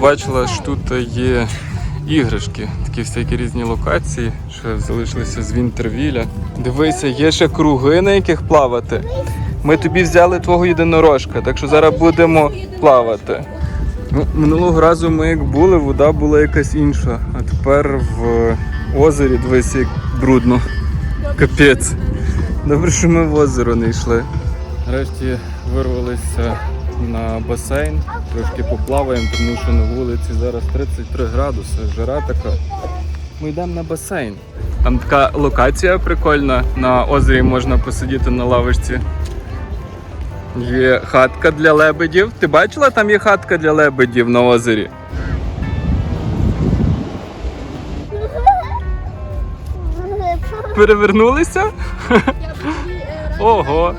Побачила, що тут є іграшки, такі всякі різні локації, що залишилися з Вінтервіля. Дивися, є ще круги, на яких плавати. Ми тобі взяли твого єдинорожка, так що зараз будемо плавати. Ну, минулого разу ми як були, вода була якась інша, а тепер в озері дивись, як брудно. Капець. Добре, що ми в озеро не йшли. Нарешті вирвалися на басейн, трошки поплаваємо, тому що на вулиці зараз 33 градуси, жара така. Ми йдемо на басейн. Там така локація прикольна, на озері можна посидіти на лавочці. Є хатка для лебедів. Ти бачила, там є хатка для лебедів на озері? Перевернулися? Ого.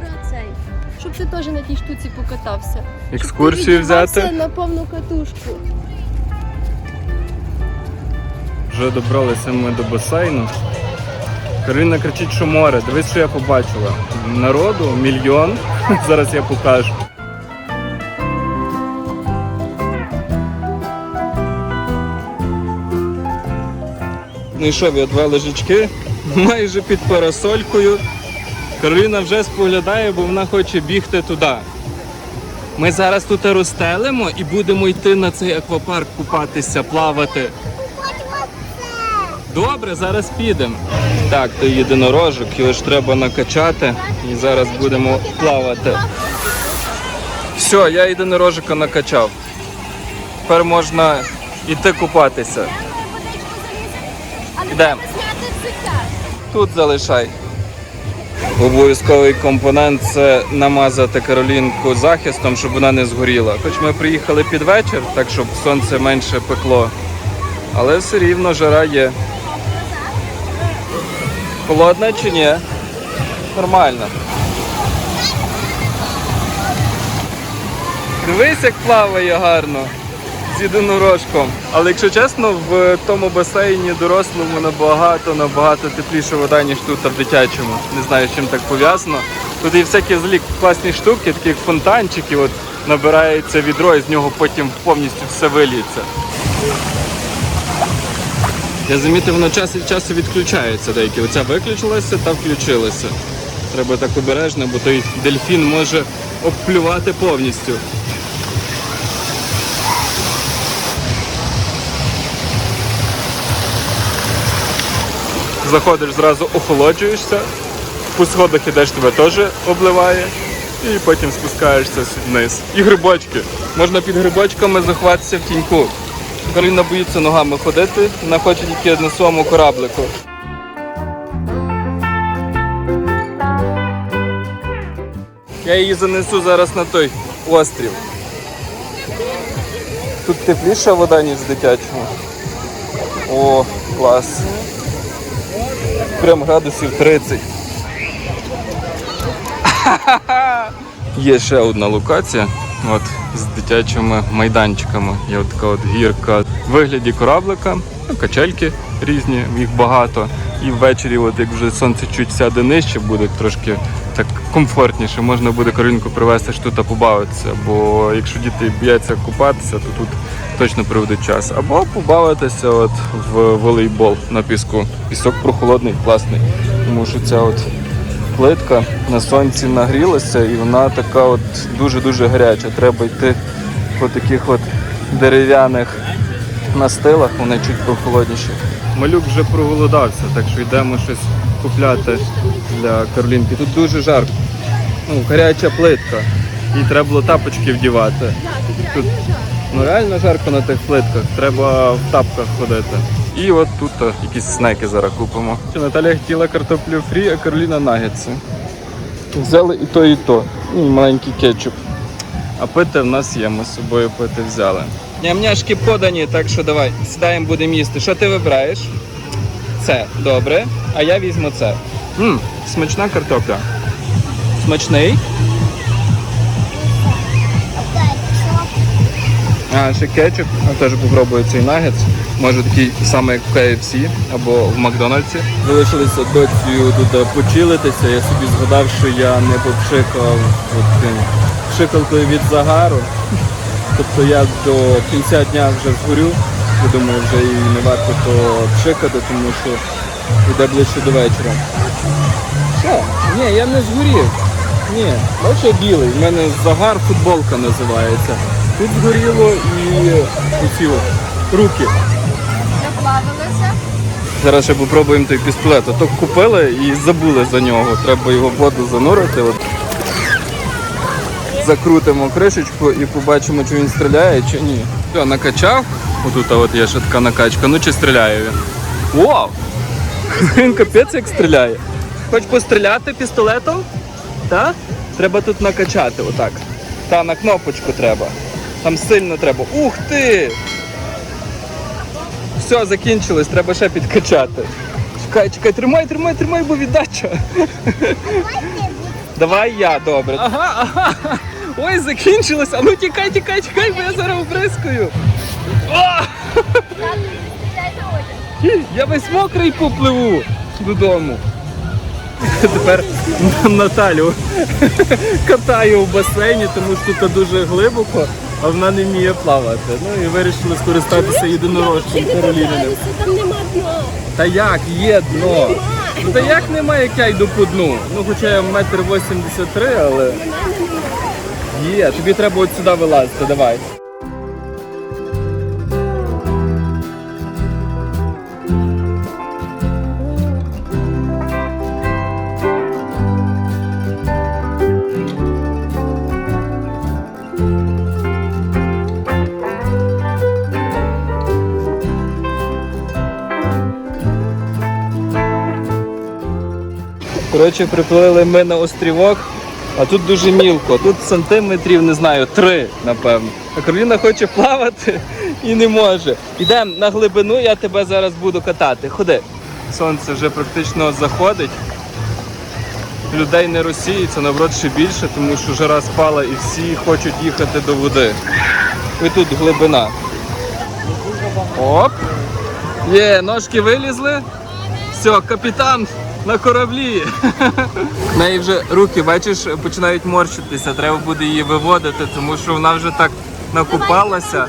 Щоб ти теж на тій штуці покатався. Екскурсію Ти взяти. на повну катушку. Вже добралися ми до басейну. Карина кричить, що море. Дивись, що я побачила. Народу мільйон. Зараз я покажу. Ну і що, ви два лежачки майже під парасолькою. Кароліна вже споглядає, бо вона хоче бігти туди. Ми зараз тут розстелимо і будемо йти на цей аквапарк купатися, плавати. Добре, зараз підемо. Так, то єдинорожок, його ж треба накачати і зараз будемо плавати. Все, я єдинорожика накачав. Тепер можна йти купатися. Йдемо. Тут залишай. Обов'язковий компонент це намазати Каролінку захистом, щоб вона не згоріла. Хоч ми приїхали під вечір, так щоб сонце менше пекло. Але все рівно жара є. Холодна чи ні? Нормально. Дивись, як плаває гарно з єдинорожком. Але якщо чесно, в тому басейні дорослому набагато набагато тепліша вода, ніж тут в дитячому. Не знаю, з чим так пов'язано. Тут є всякі злі класні штуки, такі як фонтанчики, от набирається відро і з нього потім повністю все виліється. Я замітив, воно час від часу відключається деякі. Оця виключилася та включилася. Треба так обережно, бо той дельфін може обплювати повністю. Заходиш зразу, охолоджуєшся, по сходах ідеш тебе теж обливає, і потім спускаєшся вниз. І грибочки. Можна під грибочками заховатися в тіньку. Кароліна боїться ногами ходити, вона хоче тільки на своєму кораблику. Я її занесу зараз на той острів. Тут тепліша вода, ніж з дитячого. О, клас. Прям градусів 30. Є ще одна локація. От з дитячими майданчиками. Є от така от гірка в вигляді кораблика, ну, качельки різні, їх багато. І ввечері, от як вже сонце чуть сяде нижче, буде трошки так комфортніше. Можна буде Каролінку привезти ж тут побавитися. Бо якщо діти бояться купатися, то тут точно проведуть час. Або побавитися от в волейбол на піску. Пісок прохолодний, класний. Тому що ця от плитка на сонці нагрілася і вона така от дуже-дуже гаряча. Треба йти по таких от дерев'яних настилах, вони чуть прохолодніші. Малюк вже проголодався, так що йдемо щось купляти для Каролінки. Тут дуже жарко. Ну, гаряча плитка. Їй треба було тапочки вдівати. Тут ну реально жарко на тих плитках, треба в тапках ходити. І от тут якісь снеки зараз купимо. Що Наталя хотіла картоплю фрі, а Кароліна нагетси. Взяли і то, і то. І маленький кетчуп. А пити в нас є, ми з собою пити взяли. Нямняшки подані, так що давай, сідаємо, будемо їсти. Що ти вибираєш? Це добре, а я візьму це. Мм, смачна картопля. Смачний. А, ще кетчуп, я теж попробую цей нагетс. Може такий самий як в KFC або в Макдональдсі. Залишилися доцію тут почилитися. Я собі згадав, що я не попшикав пшикалкою від загару. Тобто я до кінця дня вже згорю. Я думаю, вже і не варто то пшикати, тому що йде ближче до вечора. Що? Ні, я не згорів. Ні, бачиш, я білий. У мене загар футболка називається. Тут згоріло і оці руки. Наплавилася. Зараз ще попробуємо той пістолет. А то купили і забули за нього. Треба його в воду занурити. От. Закрутимо кришечку і побачимо, чи він стріляє, чи ні. Все, накачав. Отут от є ще така накачка. Ну чи стріляє він? Вау! Він капець як стріляє. Хоч постріляти пістолетом? Так? Треба тут накачати, отак. Та на кнопочку треба. Там сильно треба. Ух ти! Все, закінчилось, треба ще підкачати. Чекай, чекай, тримай, тримай, тримай, бо віддача. Давай я, добре. Ага, ага. Ой, закінчилось. А ну тікай, тікай, тікай, бо я зараз обрискую. Я весь мокрий попливу додому. Тепер Наталю катаю в басейні, тому що тут дуже глибоко, а вона не вміє плавати. Ну і вирішили скористатися єдинорожчим Кароліниним. Там нема дна. Та як є дно? Ну та як немає, як я йду по дну? Ну хоча я метр вісімдесят три, але є, тобі треба от сюди вилазити, давай. Коротше, приплили ми на острівок, а тут дуже мілко. Тут сантиметрів, не знаю, три, напевно. А Кароліна хоче плавати і не може. Йдемо на глибину, я тебе зараз буду катати. Ходи. Сонце вже практично заходить. Людей не розсіється, наоборот, ще більше, тому що жара спала і всі хочуть їхати до води. І тут глибина. Оп! Є, ножки вилізли. Все, капітан на кораблі. В неї вже руки, бачиш, починають морщитися. Треба буде її виводити, тому що вона вже так накупалася.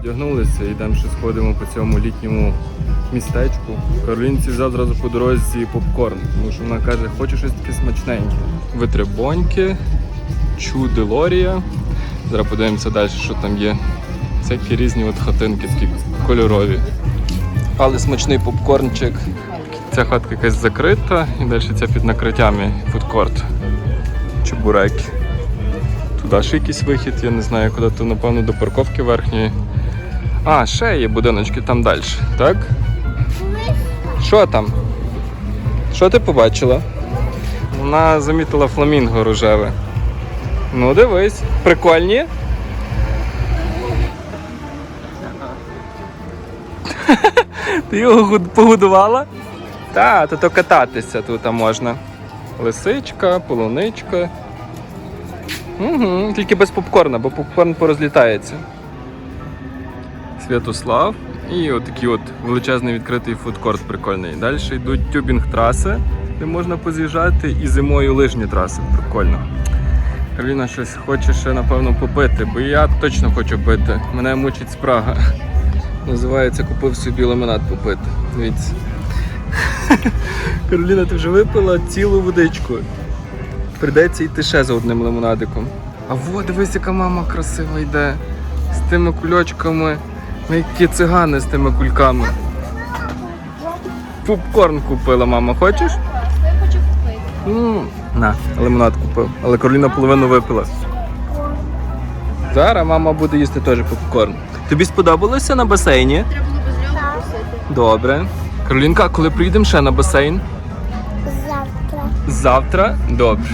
Вдягнулися, йдемо ще сходимо по цьому літньому містечку. Каролінці взяв зразу по дорозі попкорн, тому що вона каже, хочу щось таке смачненьке. Витребоньки, чуделорія. Зараз подивимося далі, що там є. Всякі різні от хатинки, такі кольорові. Але смачний попкорнчик. Ця хатка якась закрита і далі ця під накриттями фудкорт. Чебуреки. Туди ще якийсь вихід, я не знаю, куди то, напевно, до парковки верхньої. А, ще є будиночки там далі, так? Що там? Що ти побачила? Вона замітила фламінго рожеве. Ну, дивись, прикольні. Ти його погодувала? Та, то то кататися тут можна. Лисичка, полуничка. Угу, тільки без попкорна, бо попкорн порозлітається. Святослав і отакий от величезний відкритий фудкорт прикольний. Далі йдуть тюбінг-траси, де можна поз'їжджати, і зимою лижні траси. Прикольно. Кароліна щось хоче ще, напевно, попити, бо я точно хочу пити. Мене мучить спрага. Називається купив собі лимонад попити. Дивіться. Кароліна, ти вже випила цілу водичку. Придеться йти ще за одним лимонадиком. А во, дивись, яка мама красива йде. З тими кульочками. Ну, які цигани з тими кульками. Попкорн купила, мама, хочеш? Я хочу купити. На, лимонад купив. Але Кароліна половину випила. Зараз мама буде їсти теж попкорн. Тобі сподобалося на басейні? Треба було без просити. Добре. Каролінка, коли приїдемо ще на басейн? Завтра. Завтра? Добре.